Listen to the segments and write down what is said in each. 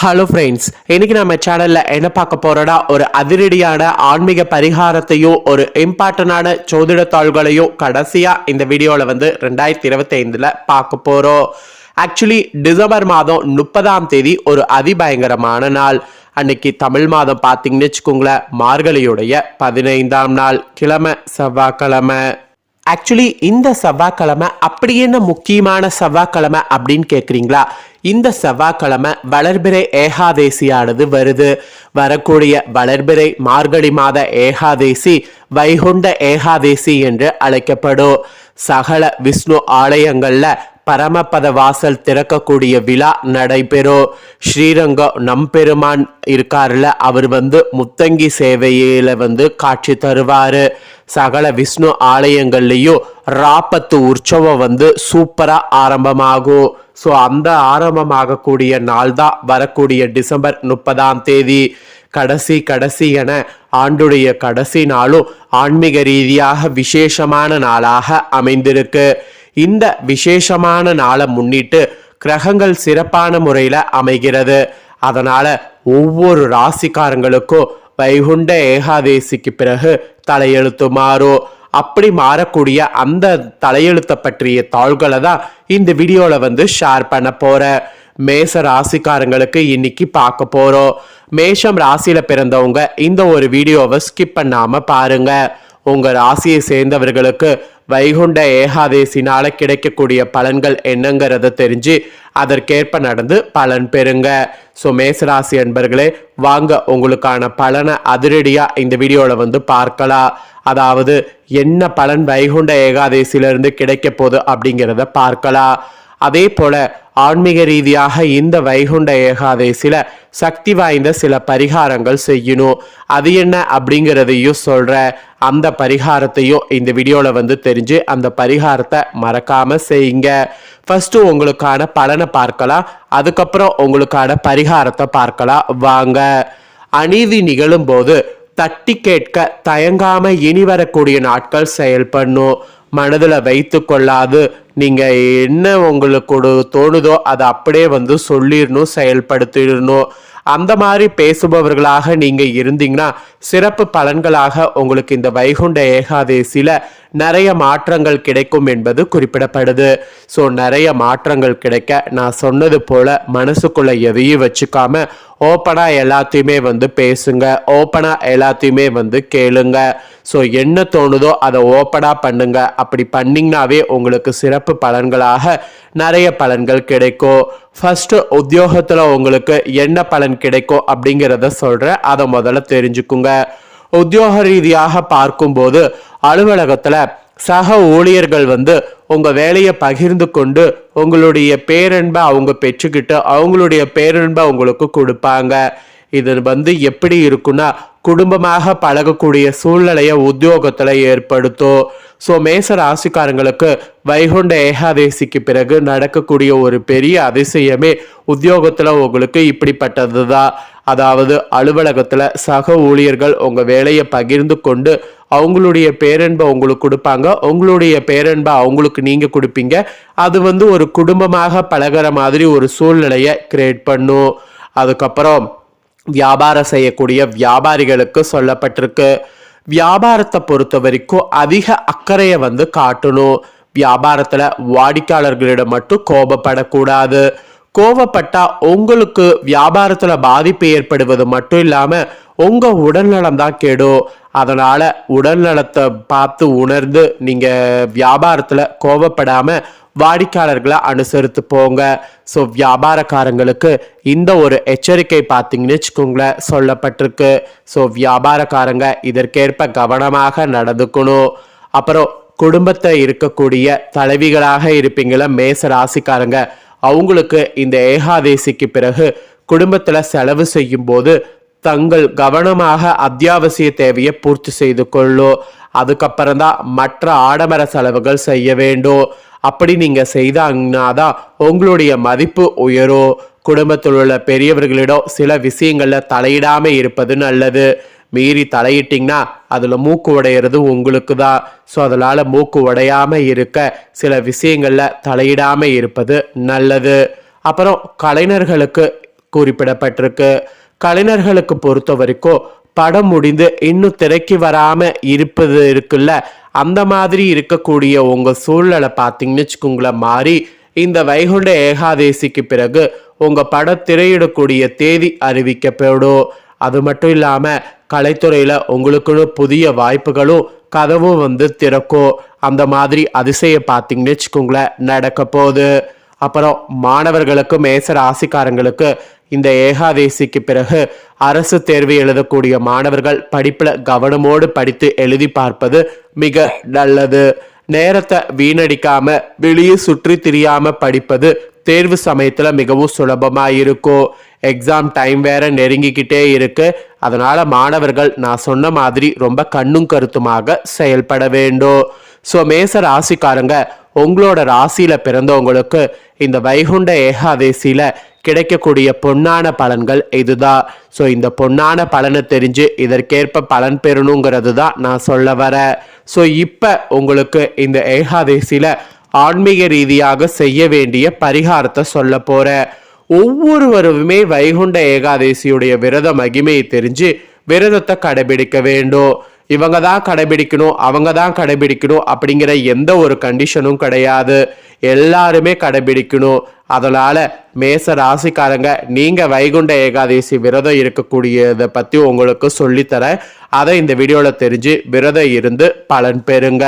Hello friends இன்னைக்கு நம்ம சேனலில் என்ன பார்க்க போகிறோன்னா ஒரு அதிரடியான ஆன்மீக பரிகாரத்தையும் ஒரு இம்பார்ட்டண்டான ஜோதிட தாள்களையும் இந்த வீடியோவில் வந்து ரெண்டாயிரத்தி இருபத்தி பார்க்க போகிறோம் ஆக்சுவலி டிசம்பர் மாதம் முப்பதாம் தேதி ஒரு அதிபயங்கரமான நாள். அன்னைக்கு தமிழ் மாதம் பார்த்தீங்கன்னு வச்சுக்கோங்களேன் மார்கழியுடைய பதினைந்தாம் நாள் கிழமை செவ்வாய்க்கிழமை. ஆக்சுவலி இந்த செவ்வாய்க்கிழமை அப்படி என்ன முக்கியமான செவ்வாய்க்கிழமை அப்படின்னு கேட்குறீங்களா இந்த செவ்வாய்க்கிழமை வளர்பிறை ஏகாதேசியானது வருது. வரக்கூடிய வளர்பிறை மார்கழி மாத ஏகாதேசி வைகுண்ட ஏகாதேசி என்று அழைக்கப்படும். சகல விஷ்ணு ஆலயங்கள்ல பரமபத வாசல் திறக்கக்கூடிய விழா நடைபெறும் ஸ்ரீரங்கம் நம்பெருமான் இருக்காருல்ல அவர் வந்து முத்தங்கி சேவையில வந்து காட்சி தருவாரு. சகல விஷ்ணு ஆலயங்கள்லையும் ராப்பத்து உற்சவம் வந்து சூப்பரா ஆரம்பமாகும் ஸோ அந்த ஆரம்பமாகக்கூடிய நாள் தான் வரக்கூடிய டிசம்பர் முப்பதாம் தேதி. கடைசி கடைசி என ஆண்டுடைய கடைசி நாளும் ஆன்மீக ரீதியாக விசேஷமான நாளாக அமைந்திருக்கு. இந்த விசேஷமான நாளை முன்னிட்டு கிரகங்கள் சிறப்பான முறையில் அமைகிறது. அதனால ஒவ்வொரு ராசிக்காரங்களுக்கும் வைகுண்ட ஏகாதேசிக்கு பிறகு தலையெழுத்து மாறும் அப்படி மாறக்கூடிய அந்த தலையெழுத்தை பற்றிய தாள்களை தான் இந்த வீடியோவில் வந்து ஷேர் பண்ண போகிறேன் மேச ராசிக்காரங்களுக்கு இன்னைக்கு பார்க்க போகிறோம் மேஷம் ராசியில் பிறந்தவங்க இந்த ஒரு வீடியோவை ஸ்கிப் பண்ணாமல் பாருங்க. உங்கள் ராசியை சேர்ந்தவர்களுக்கு வைகுண்ட ஏகாதேசினால கிடைக்கக்கூடிய பலன்கள் என்னங்கிறத தெரிஞ்சு அதற்கேற்ப நடந்து பலன் பெறுங்க. ஸோ மேசராசி அன்பர்களே வாங்க உங்களுக்கான பலனை அதிரடியாக இந்த வீடியோவில் வந்து பார்க்கலாம். அதாவது என்ன பலன் வைகுண்ட ஏகாதேசியிலிருந்து கிடைக்க போகுது அப்படிங்கிறத பார்க்கலாம். அதே போல ஆன்மீக ரீதியாக இந்த வைகுண்ட ஏகாதேசில சக்தி வாய்ந்த சில பரிகாரங்கள் செய்யணும். அது என்ன அப்படிங்கிறதையும் சொல்ற அந்த பரிகாரத்தையும் இந்த வீடியோவில் வந்து தெரிஞ்சு அந்த பரிகாரத்தை மறக்காம செய்யுங்க. ஃபர்ஸ்ட் உங்களுக்கான பலனை பார்க்கலாம். அதுக்கப்புறம் உங்களுக்கான பரிகாரத்தை பார்க்கலாம். வாங்க. அநீதி நிகழும் போது தட்டி கேட்க தயங்காம இனி வரக்கூடிய நாட்கள் செயல்படணும். மனதில் வைத்து கொள்ளாது. நீங்கள் என்ன உங்களுக்கு தோணுதோ அதை அப்படியே வந்து சொல்லிடணும் செயல்படுத்திடணும். அந்த மாதிரி பேசுபவர்களாக நீங்கள் இருந்தீங்கன்னா சிறப்பு பலன்களாக உங்களுக்கு இந்த வைகுண்ட ஏகாதேசியில் நிறைய மாற்றங்கள் கிடைக்கும் என்பது குறிப்பிடப்படுது. ஸோ நிறைய மாற்றங்கள் கிடைக்க நான் சொன்னது போல் மனசுக்குள்ளே எதையும் வச்சுக்காம ஓப்பனாக எல்லாத்தையுமே வந்து பேசுங்க. ஓப்பனாக எல்லாத்தையுமே வந்து கேளுங்கள் ஸோ என்ன தோணுதோ அதை ஓப்பனாக பண்ணுங்க. அப்படி பண்ணிங்கனாவே உங்களுக்கு சிறப்பு பலன்களாக நிறைய பலன்கள் கிடைக்கும். ஃபஸ்ட்டு உத்தியோகத்தில் உங்களுக்கு என்ன பலன் கிடைக்கும் அப்படிங்கிறத சொல்கிறேன் அதை முதல்ல தெரிஞ்சுக்குங்க. உத்தியோக ரீதியாக பார்க்கும்போது அலுவலகத்தில் சக ஊழியர்கள் வந்து உங்கள் வேலையை பகிர்ந்து கொண்டு உங்களுடைய பேரன்பை அவங்க பெற்றுக்கிட்டு அவங்களுடைய பேரன்பை உங்களுக்கு கொடுப்பாங்க. இது வந்து எப்படி இருக்குன்னா குடும்பமாக பழகக்கூடிய சூழ்நிலையை உத்தியோகத்தில் ஏற்படுத்தும். ஸோ மேச ராசிக்காரங்களுக்கு வைகுண்ட ஏகாதேசிக்கு பிறகு நடக்கக்கூடிய ஒரு பெரிய அதிசயமே உத்தியோகத்தில் உங்களுக்கு இப்படிப்பட்டது தான் அதாவது அலுவலகத்தில் சக ஊழியர்கள் உங்கள் வேலையை பகிர்ந்து கொண்டு அவங்களுடைய பேரன்பை உங்களுக்கு கொடுப்பாங்க. உங்களுடைய பேரன்பை அவங்களுக்கு நீங்கள் கொடுப்பீங்க. அது வந்து ஒரு குடும்பமாக பழகிற மாதிரி ஒரு சூழ்நிலையை கிரியேட் பண்ணும். அதுக்கப்புறம் வியாபாரம் செய்யக்கூடிய வியாபாரிகளுக்கு சொல்லப்பட்டிருக்கு. வியாபாரத்தை பொறுத்த வரைக்கும் அதிக அக்கறையை வந்து காட்டணும். வியாபாரத்தில் வாடிக்கையாளர்களிடம் மட்டும் கோபப்படக்கூடாது. கோவப்பட்டா உங்களுக்கு வியாபாரத்துல பாதிப்பு ஏற்படுவது மட்டும் இல்லாம உங்க உடல்நலம் தான் கெடும். அதனால உடல்நலத்தை பார்த்து உணர்ந்து நீங்க வியாபாரத்துல கோவப்படாம வாடிக்கையாளர்களை அனுசரித்து போங்க. ஸோ வியாபாரக்காரங்களுக்கு இந்த ஒரு எச்சரிக்கை பார்த்தீங்கன்னு வச்சுக்கோங்களேன் சொல்லப்பட்டிருக்கு. ஸோ வியாபாரக்காரங்க இதற்கேற்ப கவனமாக நடந்துக்கணும். அப்புறம் குடும்பத்தை இருக்கக்கூடிய தலைவிகளாக இருப்பீங்கள மேச ராசிக்காரங்க அவங்களுக்கு இந்த ஏகாதேசிக்கு பிறகு குடும்பத்தில் செலவு செய்யும் போது தங்கள் கவனமாக அத்தியாவசிய தேவையை பூர்த்தி செய்து கொள்ளும் அதுக்கப்புறம் தான் மற்ற ஆடம்பர செலவுகள் செய்ய வேண்டும். அப்படி நீங்கள் செய்தாங்கன்னா தான் உங்களுடைய மதிப்பு உயரும். குடும்பத்தில் உள்ள பெரியவர்களிடம் சில விஷயங்களில் தலையிடாமல் இருப்பது நல்லது மீறி தலையிட்டிங்கன்னா அதில் மூக்கு உடையிறது உங்களுக்கு தான் ஸோ அதனால் மூக்கு உடையாமல் இருக்க சில விஷயங்களில் தலையிடாமல் இருப்பது நல்லது. அப்புறம் கலைஞர்களுக்கு குறிப்பிடப்பட்டிருக்கு. கலைஞர்களுக்கு பொறுத்த வரைக்கும் படம் முடிந்து இன்னும் திரைக்கு வராமல் இருப்பது இருக்குல்ல. அந்த மாதிரி இருக்கக்கூடிய உங்கள் சூழ்நிலை பார்த்தீங்கன்னு வச்சுக்கோங்களேன் மாறி இந்த வைகுண்ட ஏகாதேசிக்கு பிறகு உங்கள் படம் திரையிடக்கூடிய தேதி அறிவிக்கப்படும். அது மட்டும் இல்லாமல் கலைத்துறையில் உங்களுக்குன்னு புதிய வாய்ப்புகளும் கதவும் வந்து திறக்கும். அந்த மாதிரி அதிசயம் பார்த்தீங்கன்னு வச்சுக்கோங்களேன் நடக்க போகுது அப்புறம் மாணவர்களுக்கு மேச ராசிக்காரங்களுக்கு இந்த ஏகாதேசிக்கு பிறகு அரசு தேர்வு எழுதக்கூடிய மாணவர்கள் படிப்பில் கவனமோடு படித்து எழுதி பார்ப்பது மிக நல்லது. நேரத்தை வீணடிக்காம வெளியே சுற்றி திரியாம படிப்பது தேர்வு சமயத்தில் மிகவும் சுலபமாக இருக்கும் எக்ஸாம் டைம் வேற நெருங்கிக்கிட்டே இருக்கு. அதனால மாணவர்கள் நான் சொன்ன மாதிரி ரொம்ப கண்ணும் கருத்துமாக செயல்பட வேண்டும். ஸோ மேச ராசிக்காரங்க உங்களோட ராசியில் பிறந்தவங்களுக்கு இந்த வைகுண்ட ஏகாதேசியில் கிடைக்கக்கூடிய பொன்னான பலன்கள் இதுதான். ஸோ இந்த பொன்னான பலனை தெரிஞ்சு இதற்கேற்ப பலன் பெறணுங்கிறது தான் நான் சொல்ல வரேன் ஸோ இப்போ உங்களுக்கு இந்த ஏகாதேசியில் ஆன்மீக ரீதியாக செய்ய வேண்டிய பரிகாரத்தை சொல்ல போகிறேன் ஒவ்வொருவருமே வைகுண்ட ஏகாதேசியுடைய விரத மகிமையை தெரிஞ்சு விரதத்தை கடைபிடிக்க வேண்டும். இவங்க தான் கடைபிடிக்கணும் அவங்க தான் கடைபிடிக்கணும் அப்படிங்கிற எந்த ஒரு கண்டிஷனும் கிடையாது. எல்லாருமே கடைபிடிக்கணும். அதனால் மேச ராசிக்காரங்க நீங்கள் வைகுண்ட ஏகாதசி விரதம் இருக்கக்கூடியதை பற்றி உங்களுக்கு சொல்லித்தரேன். அதை இந்த வீடியோவில் தெரிஞ்சு விரதம் இருந்து பலன் பெறுங்க.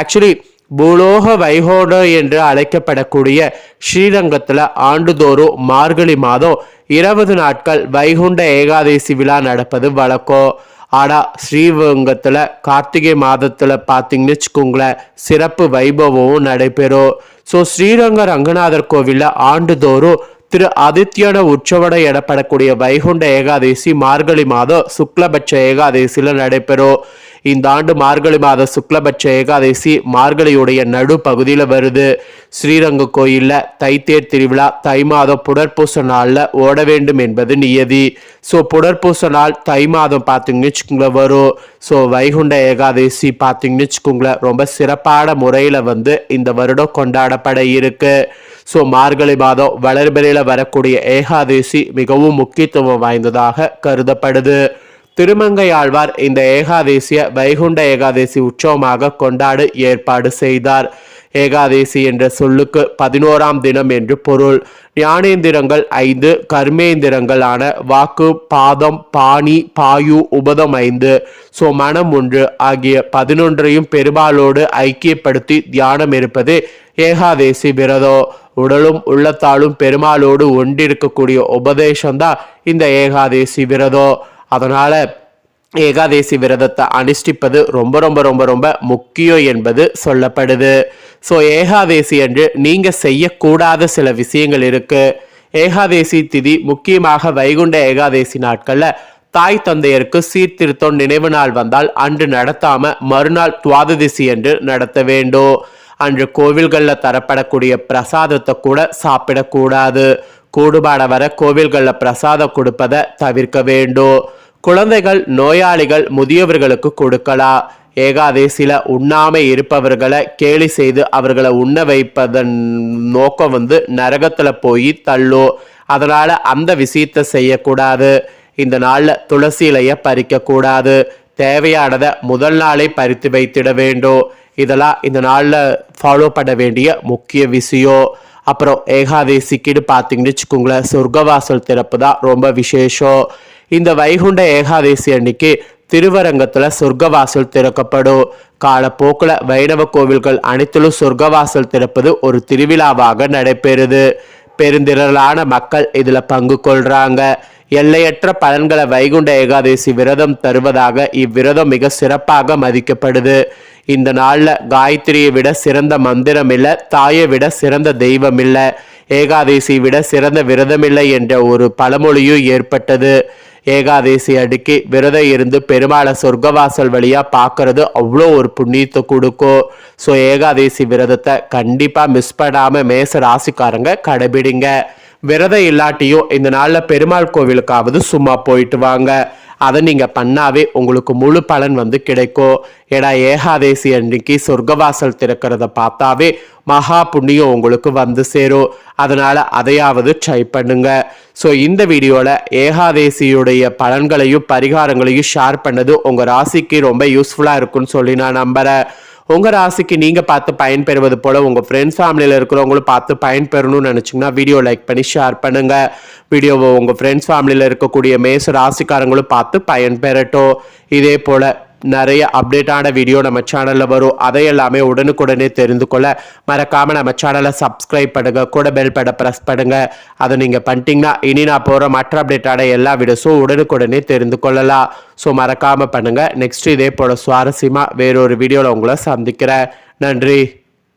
ஆக்சுவலி பூலோக வைகோடம் என்று அழைக்கப்படக்கூடிய ஸ்ரீரங்கத்தில் ஆண்டுதோறும் மார்கழி மாதம் இருபது நாட்கள் வைகுண்ட ஏகாதசி விழா நடப்பது வழக்கம். ஆனால் ஸ்ரீரங்கத்தில் கார்த்திகை மாதத்தில் பார்த்தீங்கன்னு வச்சுக்கோங்களேன் சிறப்பு வைபவமும் நடைபெறும். ஸோ ஸ்ரீரங்க ரங்கநாதர் கோவிலில் ஆண்டுதோறும் திரு ஆதித்யன உற்சவட எனப்படக்கூடிய வைகுண்ட ஏகாதேசி மார்கழி மாதம் சுக்லபட்ச ஏகாதேசியில் நடைபெறும். இந்த ஆண்டு மார்கழி மாத சுக்லபட்ச ஏகாதசி மார்கழியுடைய நடு பகுதியில் வருது. ஸ்ரீரங்க கோயிலில் தைத்தேர் திருவிழா தை மாதம் புடற்பூச நாளில் ஓட வேண்டும் என்பது நியதி. ஸோ புடற்பூச நாள் தை மாதம் பார்த்தீங்கன்னு வச்சுக்கோங்களேன் வரும். ஸோ வைகுண்ட ஏகாதசி பார்த்தீங்கன்னு வச்சுக்கோங்களேன் ரொம்ப சிறப்பான முறையில் வந்து இந்த வருடம் கொண்டாடப்பட இருக்கு. ஸோ மார்கழி மாதம் வளர்பிறையில் வரக்கூடிய ஏகாதசி மிகவும் முக்கியத்துவம் வாய்ந்ததாக கருதப்படுது. திருமங்கை ஆழ்வார் இந்த ஏகாதேசிய வைகுண்ட ஏகாதேசி உற்சவமாக கொண்டாட ஏற்பாடு செய்தார். ஏகாதேசி என்ற சொல்லுக்கு பதினோராம் தினம் என்று பொருள். ஞானேந்திரங்கள் ஐந்து கர்மேந்திரங்களான வாக்கு பாதம் பாணி பாயு உபதம் ஐந்து. சோ மனம் ஒன்று ஆகிய பதினொன்றையும் பெருமாளோடு ஐக்கியப்படுத்தி தியானம் இருப்பது ஏகாதேசி விரதம் உடலும் உள்ளத்தாலும் பெருமாளோடு ஒன்றிருக்கக்கூடிய உபதேசம்தான் இந்த ஏகாதேசி விரதம் அதனால் ஏகாதேசி விரதத்தை அனுஷ்டிப்பது ரொம்ப ரொம்ப ரொம்ப ரொம்ப முக்கியம் என்பது சொல்லப்படுது. ஸோ ஏகாதேசி என்று நீங்கள் செய்யக்கூடாத சில விஷயங்கள் இருக்குது ஏகாதேசி திதி முக்கியமாக வைகுண்ட ஏகாதேசி நாட்களில் தாய் தந்தையருக்கு சீர்திருத்தம் நினைவு நாள் வந்தால் அன்று நடத்தாம மறுநாள் துவாததிசி என்று நடத்த வேண்டும். அன்று கோவில்களில் தரப்படக்கூடிய பிரசாதத்தை கூட சாப்பிடக்கூடாது. கூடுபாட வர கோவில்களில் பிரசாதம் கொடுப்பதை தவிர்க்க வேண்டும். குழந்தைகள் நோயாளிகள் முதியவர்களுக்கு கொடுக்கலாம். ஏகாதேசியில் உண்ணாமை இருப்பவர்களை கேலி செய்து அவர்களை உண்ண வைப்பதன் நோக்கம் வந்து நரகத்தில் போய் தள்ளும். அதனால் அந்த விஷயத்தை செய்யக்கூடாது. இந்த நாளில் துளசி இலையை பறிக்கக்கூடாது. தேவையானதை முதல் நாளே பறித்து வைத்திட வேண்டும். இதெல்லாம் இந்த நாளில் ஃபாலோ பண்ண வேண்டிய முக்கிய விஷயம். அப்புறம் ஏகாதேசிக்குன்னு பார்த்தீங்கன்னு வச்சுக்கோங்களேன் சொர்க்கவாசல் திறப்பு தான் ரொம்ப விசேஷம். இந்த வைகுண்ட ஏகாதேசி அன்னைக்கு திருவரங்கத்தில் சொர்க்கவாசல் திறக்கப்படும். காலப்போக்கில் வைணவ கோவில்கள் அனைத்திலும் சொர்க்கவாசல் திறப்பது ஒரு திருவிழாவாக நடைபெறுது. பெருந்திரளான மக்கள் இதில் பங்கு கொள்கிறாங்க எல்லையற்ற பலன்களை வைகுண்ட ஏகாதசி விரதம் தருவதாக இவ்விரதம் மிக சிறப்பாக மதிக்கப்படுது. இந்த நாளில் காயத்ரியை விட சிறந்த மந்திரம் இல்லை தாயை விட சிறந்த தெய்வம் இல்லை ஏகாதசி விட சிறந்த விரதமில்லை என்ற ஒரு பழமொழியும் ஏற்பட்டது. ஏகாதசி அடுக்கி விரதம் இருந்து பெருமாளை சொர்க்கவாசல் வழியா பார்க்கறது அவ்வளோ ஒரு புண்ணியத்தை கொடுக்கும் ஸோ ஏகாதசி விரதத்தை கண்டிப்பாக மிஸ் பண்ணாமல் மேச ராசிக்காரங்க கடைபிடிங்க. விரதம் இல்லாட்டியும் இந்த நாளில் பெருமாள் கோவிலுக்காவது சும்மா போயிட்டு வாங்க. அதை நீங்கள் பண்ணாவே உங்களுக்கு முழு பலன் வந்து கிடைக்கும். ஏன்னா ஏகாதேசி அன்னைக்கு சொர்க்கவாசல் திறக்கிறத பார்த்தாவே மகா புண்ணியம் உங்களுக்கு வந்து சேரும். அதனால் அதையாவது ட்ரை பண்ணுங்க. ஸோ இந்த வீடியோவில் ஏகாதேசியுடைய பலன்களையும் பரிகாரங்களையும் ஷேர் பண்ணது உங்கள் ராசிக்கு ரொம்ப யூஸ்ஃபுல்லாக இருக்கும்னு சொல்லி நான் நம்புகிறேன் உங்கள் ராசிக்கு நீங்கள் பார்த்து பயன்பெறுவது போல் உங்கள் ஃப்ரெண்ட்ஸ் ஃபேமிலியில் இருக்கிறவங்களும் பார்த்து பயன்பெறணும்னு நினச்சிங்கன்னா வீடியோ லைக் பண்ணி ஷேர் பண்ணுங்கள் வீடியோவை உங்கள் ஃப்ரெண்ட்ஸ் ஃபேமிலியில் இருக்கக்கூடிய மேச ராசிக்காரங்களும் பார்த்து பயன்பெறட்டும். இதே போல் நிறைய அப்டேட்டான வீடியோ நம்ம சேனலில் வரும். அதை எல்லாமே உடனுக்குடனே தெரிந்து கொள்ள மறக்காமல் நம்ம சேனலை சப்ஸ்கிரைப் பண்ணுங்க. கூட பெல் பட ப்ரெஸ் பண்ணுங்க. அதை நீங்கள் பண்ணிட்டீங்கன்னா இனி நான் போகிற மற்ற அப்டேட்டான எல்லா வீடியோஸும் உடனுக்குடனே தெரிந்து கொள்ளலாம். ஸோ மறக்காமல் பண்ணுங்கள் நெக்ஸ்ட் இதே போல் சுவாரஸ்யமாக வேறொரு வீடியோவில் உங்களை சந்திக்கிறேன். நன்றி.